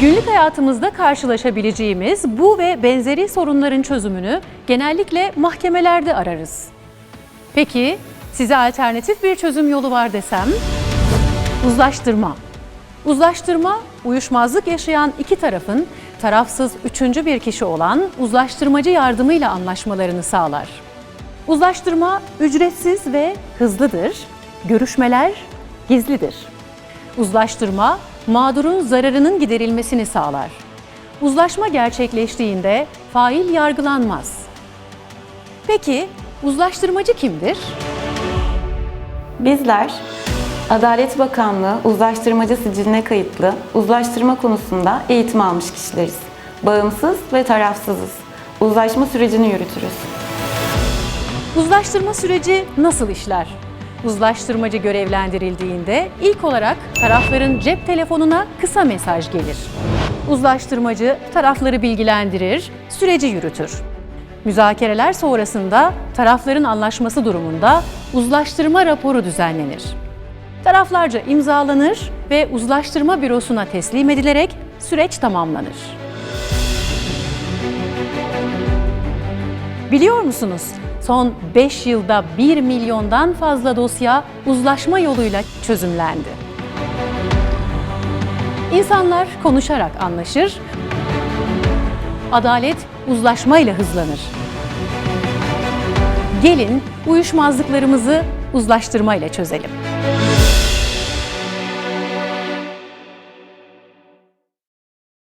Günlük hayatımızda karşılaşabileceğimiz bu ve benzeri sorunların çözümünü genellikle mahkemelerde ararız. Peki size alternatif bir çözüm yolu var desem? Uzlaştırma. Uzlaştırma, uyuşmazlık yaşayan iki tarafın tarafsız üçüncü bir kişi olan uzlaştırmacı yardımıyla anlaşmalarını sağlar. Uzlaştırma ücretsiz ve hızlıdır. Görüşmeler gizlidir. Uzlaştırma mağdurun zararının giderilmesini sağlar. Uzlaşma gerçekleştiğinde fail yargılanmaz. Peki uzlaştırmacı kimdir? Bizler Adalet Bakanlığı Uzlaştırmacı Siciline kayıtlı uzlaştırma konusunda eğitim almış kişileriz. Bağımsız ve tarafsızız. Uzlaşma sürecini yürütürüz. Uzlaştırma süreci nasıl işler? Uzlaştırmacı görevlendirildiğinde ilk olarak tarafların cep telefonuna kısa mesaj gelir. Uzlaştırmacı tarafları bilgilendirir, süreci yürütür. Müzakereler sonrasında tarafların anlaşması durumunda uzlaştırma raporu düzenlenir. Taraflarca imzalanır ve uzlaştırma bürosuna teslim edilerek süreç tamamlanır. Biliyor musunuz? Son 5 yılda 1 milyondan fazla dosya uzlaşma yoluyla çözümlendi. İnsanlar konuşarak anlaşır, adalet uzlaşmayla hızlanır. Gelin uyuşmazlıklarımızı uzlaştırmayla çözelim.